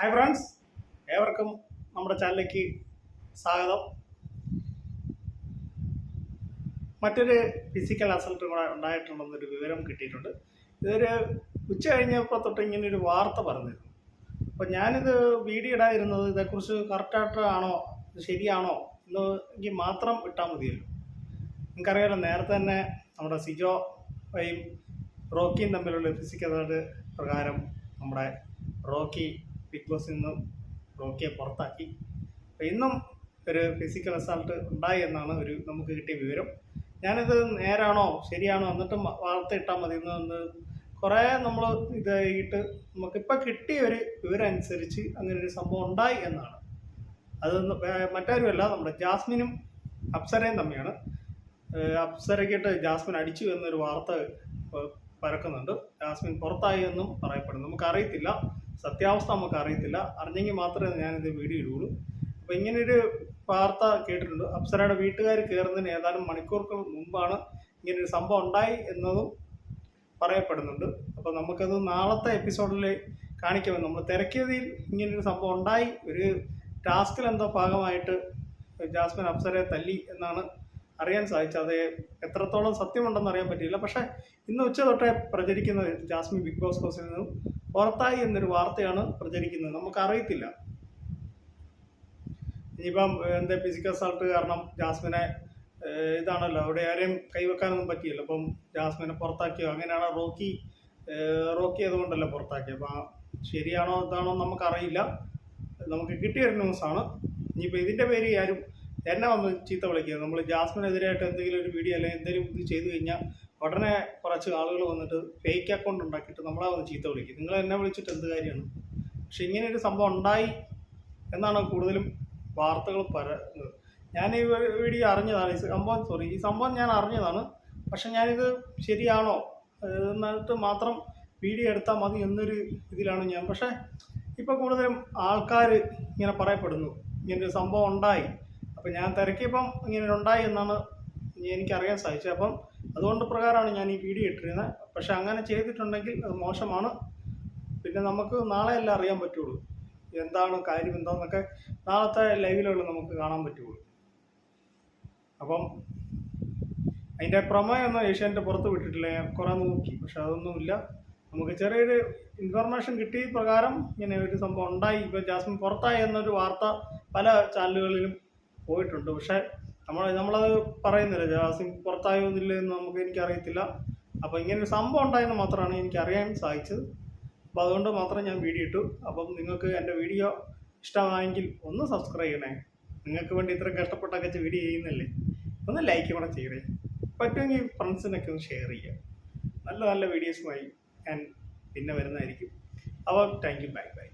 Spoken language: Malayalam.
ഹായ് ഫ്രണ്ട്സ് ഏവർക്കും നമ്മുടെ ചാനലിലേക്ക് സ്വാഗതം. മറ്റൊരു ഫിസിക്കൽ അസൾട്ട് കൂടെ ഉണ്ടായിട്ടുണ്ടെന്നൊരു വിവരം കിട്ടിയിട്ടുണ്ട്. ഇതൊരു ഉച്ച കഴിഞ്ഞപ്പോൾ തൊട്ട് ഇങ്ങനെ ഒരു വാർത്ത പറഞ്ഞിരുന്നു. അപ്പോൾ ഞാനിത് വീഡിയോ ഇടാതിരുന്നത് ഇതേക്കുറിച്ച് കറക്റ്റായിട്ട് ആണോ ഇത് ശരിയാണോ എന്ന് എങ്കിൽ മാത്രം ഇട്ടാൽ മതിയല്ലോ. നിങ്ങൾക്കറിയാലോ നേരത്തെ തന്നെ നമ്മുടെ സിജോ റോക്കിയും തമ്മിലുള്ള ഫിസിക്കൽ പ്രകാരം നമ്മുടെ റോക്കി ബിഗ് ബോസിൽ നിന്ന് റോക്കിയെ പുറത്താക്കി. അപ്പോൾ ഇന്നും ഒരു ഫിസിക്കൽ അസാൾട്ട് ഉണ്ടായി എന്നാണ് ഒരു നമുക്ക് കിട്ടിയ വിവരം. ഞാനിത് നേരാണോ ശരിയാണോ എന്നിട്ട് വാർത്ത ഇട്ടാൽ മതി എന്ന് കുറേ നമ്മൾ ഇതായിട്ട് നമുക്കിപ്പോൾ കിട്ടിയ ഒരു വിവരം അനുസരിച്ച് അങ്ങനെ ഒരു സംഭവം ഉണ്ടായി എന്നാണ്. അത് മറ്റാരുമല്ല നമ്മുടെ ജാസ്മിനും അപ്സരയും തമ്മിലാണ് ഏഹ് അപ്സരയ്ക്കിട്ട് ജാസ്മിൻ അടിച്ചു എന്നൊരു വാർത്ത പരക്കുന്നുണ്ട്. ജാസ്മിൻ പുറത്തായി എന്നും പറയപ്പെടുന്നു. നമുക്കറിയത്തില്ല. സത്യാവസ്ഥ നമുക്ക് അറിയത്തില്ല അറിഞ്ഞെങ്കിൽ മാത്രമേ ഞാനിത് വീഡിയോ ഇടുകയുള്ളൂ. അപ്പോൾ ഇങ്ങനൊരു വാർത്ത കേട്ടിട്ടുണ്ട്. അപ്സരയുടെ വീട്ടുകാർ കയറുന്നതിന് ഏതാനും മണിക്കൂറുകൾ മുമ്പാണ് ഇങ്ങനൊരു സംഭവം ഉണ്ടായി എന്നതും പറയപ്പെടുന്നുണ്ട്. അപ്പോൾ നമുക്കത് നാളത്തെ എപ്പിസോഡിൽ കാണിക്കാം. നമ്മൾ തിരക്കിയതിൽ ഇങ്ങനൊരു സംഭവം ഉണ്ടായി. ഒരു ടാസ്കിൽ എന്തോ ഭാഗമായിട്ട് ജാസ്മിൻ അപ്സരയെ തല്ലി എന്നാണ് അറിയാൻ സാധിച്ചത്. അത് എത്രത്തോളം സത്യമുണ്ടെന്ന് അറിയാൻ പറ്റിയില്ല. പക്ഷേ ഇന്ന് ഉച്ച തൊട്ടേ പ്രചരിക്കുന്ന ജാസ്മിൻ ബിഗ് ബോസ് ഹൗസിൽ നിന്നും പുറത്തായി എന്നൊരു വാർത്തയാണ് പ്രചരിക്കുന്നത്. നമുക്കറിയത്തില്ല. ഇനിയിപ്പം എന്താ ഫിസിക്കൽ അസാൾട്ട് കാരണം ജാസ്മിനെ ഇതാണല്ലോ അവിടെ ആരെയും കൈവെക്കാനൊന്നും പറ്റിയില്ല. അപ്പം ജാസ്മിനെ പുറത്താക്കിയോ? അങ്ങനെയാണ് റോക്കി റോക്കി അതുകൊണ്ടല്ലോ പുറത്താക്കിയത് അപ്പം ശരിയാണോ ഇതാണോ നമുക്കറിയില്ല. നമുക്ക് കിട്ടിയ കിട്ടിയൊരു ന്യൂസാണ് ഇനിയിപ്പോൾ ഇതിന്റെ പേര് ആരും എന്നെ വന്ന് ചീത്ത വിളിക്കുക നമ്മൾ ജാസ്മിനെതിരായിട്ട് എന്തെങ്കിലും ഒരു വീഡിയോ അല്ലെങ്കിൽ എന്തെങ്കിലും ഇത് ചെയ്തു കഴിഞ്ഞാൽ ഉടനെ കുറച്ച് ആളുകൾ വന്നിട്ട് ഫേക്ക് അക്കൗണ്ട് ഉണ്ടാക്കിയിട്ട് നമ്മളെ വന്ന് ചീത്ത വിളിക്കും. നിങ്ങൾ എന്നെ വിളിച്ചിട്ട് എന്ത് കാര്യമാണ്? പക്ഷെ ഇങ്ങനെ ഒരു സംഭവം ഉണ്ടായി എന്നാണ് കൂടുതലും വാർത്തകൾ പറയുന്നത് ഞാൻ ഈ വീഡിയോ അറിഞ്ഞതാണ്. ഈ സംഭവം സോറി ഈ സംഭവം ഞാൻ അറിഞ്ഞതാണ്. പക്ഷെ ഞാനിത് ശരിയാണോ? എന്നിട്ട് മാത്രം വീഡിയോ എടുത്താൽ മതി എന്നൊരു ഇതിലാണ് ഞാൻ. പക്ഷേ ഇപ്പോൾ കൂടുതലും ആൾക്കാർ ഇങ്ങനെ പറയപ്പെടുന്നു. ഇങ്ങനൊരു സംഭവം ഉണ്ടായി. അപ്പം ഞാൻ തിരക്കിയപ്പം ഇങ്ങനെ ഉണ്ടായി എന്നാണ് എനിക്കറിയാൻ സാധിച്ചത്. അപ്പം അതുകൊണ്ട് പ്രകാരമാണ് ഞാൻ ഈ വീഡിയോ ഇട്ടിരുന്നത്. പക്ഷെ അങ്ങനെ ചെയ്തിട്ടുണ്ടെങ്കിൽ അത് മോശമാണ്. പിന്നെ നമുക്ക് നാളെ എല്ലാം അറിയാൻ പറ്റുള്ളൂ. എന്താണ് കാര്യം എന്താണെന്നൊക്കെ നാളത്തെ ലൈവിലുള്ള നമുക്ക് കാണാൻ പറ്റുള്ളൂ. അപ്പം അതിന്റെ പ്രമേയൊന്നും ഏഷ്യാന്റെ പുറത്ത് വിട്ടിട്ടില്ല. ഞാൻ കുറേ നോക്കി. പക്ഷെ അതൊന്നുമില്ല. നമുക്ക് ചെറിയൊരു ഇൻഫർമേഷൻ കിട്ടിയ പ്രകാരം ഇങ്ങനെ ഒരു സംഭവം ഉണ്ടായി. ഇപ്പോൾ ജാസ്മിൻ പുറത്തായി എന്നൊരു വാർത്ത പല ചാനലുകളിലും പോയിട്ടുണ്ട്. പക്ഷേ നമ്മൾ നമ്മളത് പറയുന്നില്ല. ജാസ്മിൻ പുറത്തായോ എന്നില്ല എന്ന് നമുക്ക് എനിക്കറിയത്തില്ല. അപ്പോൾ ഇങ്ങനെ ഒരു സംഭവം ഉണ്ടായെന്ന് മാത്രമാണ് എനിക്ക് അറിയാൻ സാധിച്ചത്. അപ്പോൾ അതുകൊണ്ട് മാത്രം ഞാൻ വീഡിയോ ഇട്ടു. അപ്പം നിങ്ങൾക്ക് എന്റെ വീഡിയോ ഇഷ്ടമായെങ്കിൽ ഒന്ന് സബ്സ്ക്രൈബ് ചെയ്യണേ. നിങ്ങൾക്ക് വേണ്ടി ഇത്രയും കഷ്ടപ്പെട്ടൊക്കെ വീഡിയോ ചെയ്യുന്നല്ലേ? ഒന്ന് ലൈക്ക് കൂടെ ചെയ്യണേ. പറ്റുമെങ്കിൽ ഫ്രണ്ട്സിനൊക്കെ ഒന്ന് ഷെയർ ചെയ്യുക. നല്ല നല്ല വീഡിയോസുമായി ഞാൻ പിന്നെ വരുന്നതായിരിക്കും. അപ്പോൾ താങ്ക് യു ബൈ ബൈ